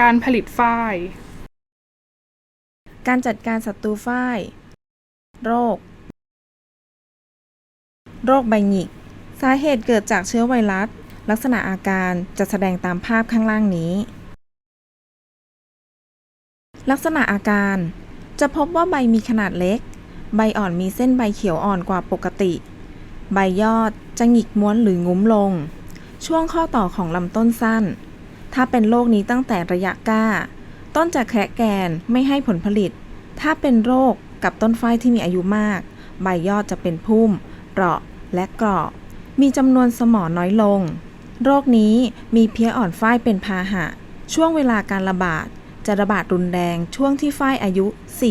การผลิตฝ้าย การจัดการศัตรูฝ้าย โรค โรคใบหงิก สาเหตุเกิดจากเชื้อไวรัส ลักษณะอาการจะแสดงตามภาพข้างล่างนี้ ลักษณะอาการ จะพบว่าใบมีขนาดเล็ก ใบอ่อนมีเส้นใบเขียวอ่อนกว่าปกติ ใบยอดจะหงิกม้วนหรืองุ้มลง ช่วงข้อต่อของลำต้นสั้น ถ้าเป็นโรคนี้ตั้งแต่ระยะก้า ต้นจะแคระแกนไม่ให้ผลผลิต ถ้าเป็นโรคกับต้นฝ้ายที่มีอายุมาก ใบยอดจะเป็นพุ่ม เปราะและเกราะ มีจำนวนสมอน้อยลง โรคนี้มีเพี้ยอ่อนฝ้ายเป็นพาหะ ช่วงเวลาการระบาดจะระบาดรุนแรงช่วงที่ฝ้ายอายุ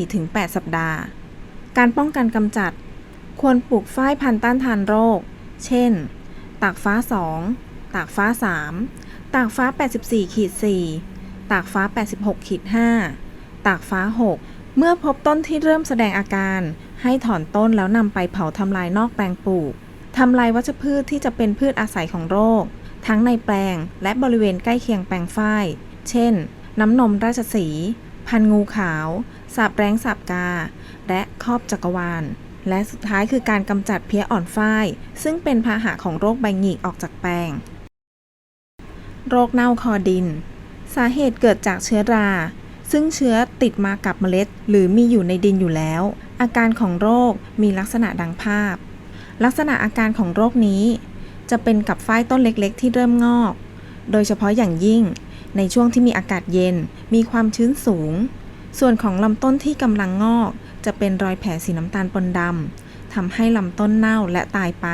4-8 สัปดาห์ การป้องกันกำจัด ควรปลูกฝ้ายพันธุ์ต้านทานโรค เช่น ตากฟ้า 2 ตากฟ้า 3 ตากฟ้า 84ขีด4ตากฟ้า 86ขีด5ตากฟ้า 6 เมื่อพบต้นที่เริ่มแสดงอาการ ให้ถอนต้นแล้วนำไปเผาทำลายนอกแปลงปลูกทำลายวัชพืชที่จะเป็นพืชอาศัยของโรค ทั้งในแปลงและบริเวณใกล้เคียงแปลงฝ้าย เช่น น้ำนมราชสี พันงูขาวสาบแร้งสาบกา และครอบจักรวาล และสุดท้ายคือการกำจัดเพี้ยอ่อนฝ้าย ซึ่งเป็นพาหะของโรคใบหงิกออกจากแปลง โรคเน่าคอดิน สาเหตุเกิดจากเชื้อรา ซึ่งเชื้อติดมากับเมล็ด หรือมีอยู่ในดินอยู่แล้ว อาการของโรคมีลักษณะดังภาพ ลักษณะอาการของโรคนี้ จะเป็นกับฝ้ายต้นเล็กๆ ที่เริ่มงอก โดยเฉพาะอย่างยิ่ง ในช่วงที่มีอากาศเย็น มีความชื้นสูง ส่วนของลำต้นที่กำลังงอก จะเป็นรอยแผลสีน้ำตาลปนดำทำให้ลำต้นเน่าและตายไป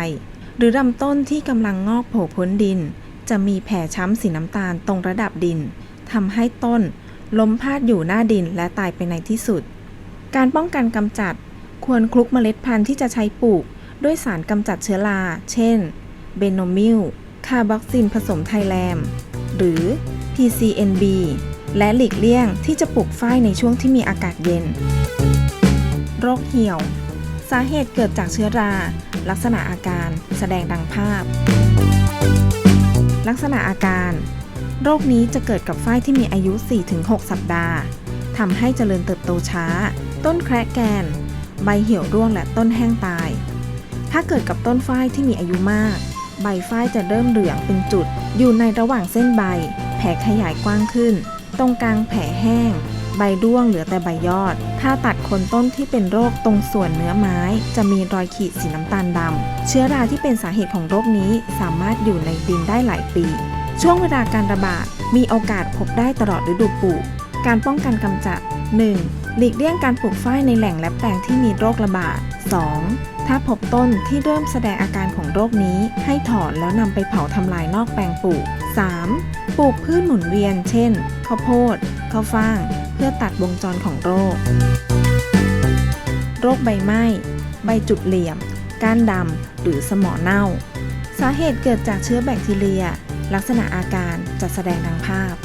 หรือลำต้นที่กำลังงอกโผล่พ้นดิน จะมีแผลช้ำสีน้ำตาลตรงระดับดินทำให้ต้นล้มพาดอยู่หน้าดินและตายไปในที่สุด การป้องกันกำจัดควรคลุกเมล็ดพันธุ์ที่จะใช้ปลูก ด้วยสารกำจัดเชื้อรา เช่น เบโนมิล คาร์บอกซินผสมไทแลม หรือ PCNB และหลีกเลี่ยงที่จะปลูกฝ้ายในช่วงที่มีอากาศเย็น โรคเหี่ยว สาเหตุเกิดจากเชื้อรา ลักษณะอาการแสดงดังภาพ ลักษณะอาการ โรคนี้จะเกิดกับฝ้ายที่มีอายุ 4-6 สัปดาห์ทำให้เจริญเติบโตช้า ต้นแคระแกน ใบเหี่ยวร่วงและต้นแห้งตาย ถ้าเกิดกับต้นฝ้ายที่มีอายุมาก ใบฝ้ายจะเริ่มเหลืองเป็นจุด อยู่ในระหว่างเส้นใบ แผลขยายกว้างขึ้น ตรงกลางแผลแห้ง ใบร่วงเหลือแต่ใบยอด ถ้าตัดคนต้นที่เป็นโรคตรงส่วนเนื้อไม้ จะมีรอยขีดสีน้ำตาลดำ เชื้อราที่เป็นสาเหตุของโรคนี้สามารถอยู่ในดินได้หลายปี ช่วงเวลาการระบาดมีโอกาสพบได้ตลอดฤดูปลูก การป้องกันกำจัด 1. หลีกเลี่ยงการปลูกฝ้ายในแหล่งและแปลงที่มีโรคระบาด 2. ถ้าพบต้นที่เริ่มแสดงอาการของโรคนี้ ให้ถอนแล้วนำไปเผาทำลายนอกแปลงปลูก 3. ปลูกพืชหมุนเวียน เช่น ข้าวโพด ข้าวฟ่าง เพื่อตัดวงจรของโรค โรคใบไหม้ ใบจุดเหลี่ยม ก้านดำ หรือสมอเน่า สาเหตุเกิดจากเชื้อแบคทีเรีย ลักษณะอาการจะแสดงดังภาพ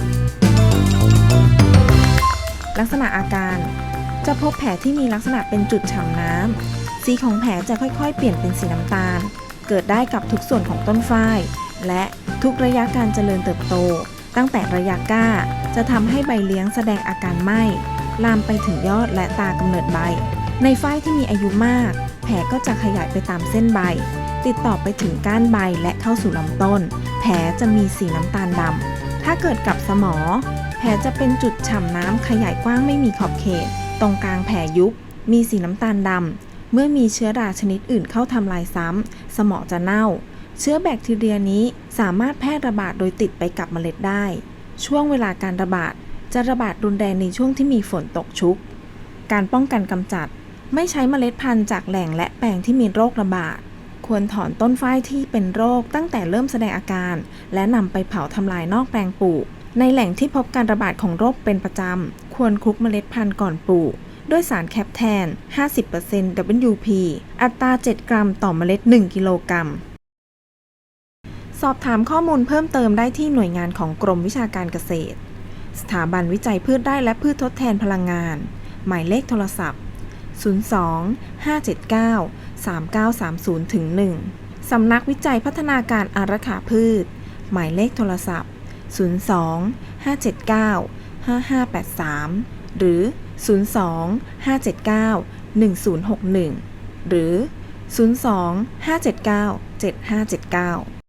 ลักษณะอาการจะพบแผลที่มีลักษณะเป็นจุดฉ่ำน้ำ สีของแผลจะค่อยๆ เปลี่ยนเป็นสีน้ำตาล เกิดได้กับทุกส่วนของต้นฝ้าย และทุกระยะการเจริญเติบโต ตั้งแต่ระยะก้าจะทำให้ใบเลี้ยงแสดงอาการไหม้ลามไปถึงยอดและตากำเนิดใบ ในฝ้ายที่มีอายุมาก แผลก็จะขยายไปตามเส้นใบ ติดต่อไปถึงก้านใบและเข้าสู่ลำต้น แผลจะมีสีน้ำตาลดำถ้าเกิดกับสมอ แผลจะเป็นจุดฉ่ำน้ำขยายกว้างไม่มีขอบเขต ตรงกลางแผลยุบ มีสีน้ำตาลดำเมื่อมีเชื้อราชนิดอื่นเข้าทำลายซ้ำ สมอจะเน่า เชื้อแบคทีเรียนี้สามารถแพร่ระบาดโดยติดไปกับเมล็ดได้ ช่วงเวลาการระบาดจะระบาดรุนแรงในช่วงที่มีฝนตกชุก การป้องกันกำจัดไม่ใช้เมล็ดพันธุ์จากแหล่งและแปลงที่มีโรคระบาด ควรถอนต้นฝ้ายที่เป็นโรคตั้งแต่เริ่มแสดงอาการ และนำไปเผาทำลายนอกแปลงปลูก ในแหล่งที่พบการระบาดของโรคเป็นประจำ ควรคลุกเมล็ดพันธุ์ก่อนปลูก ด้วยสารแคปแทน 50% WP อัตรา 7 กรัมต่อเมล็ด 1 กิโลกรัม สอบถามข้อมูลเพิ่มเติมได้ที่หน่วยงานของกรมวิชาการเกษตร สถาบันวิจัยพืชได้และพืชทดแทนพลังงาน หมายเลขโทรศัพท์ 02 579 3930ถึง1สำนักวิจัยพัฒนาการอารักขาพืช หมายเลขโทรศัพท์ 02 579 5583 หรือ 02 579 1061 หรือ 02 579 7579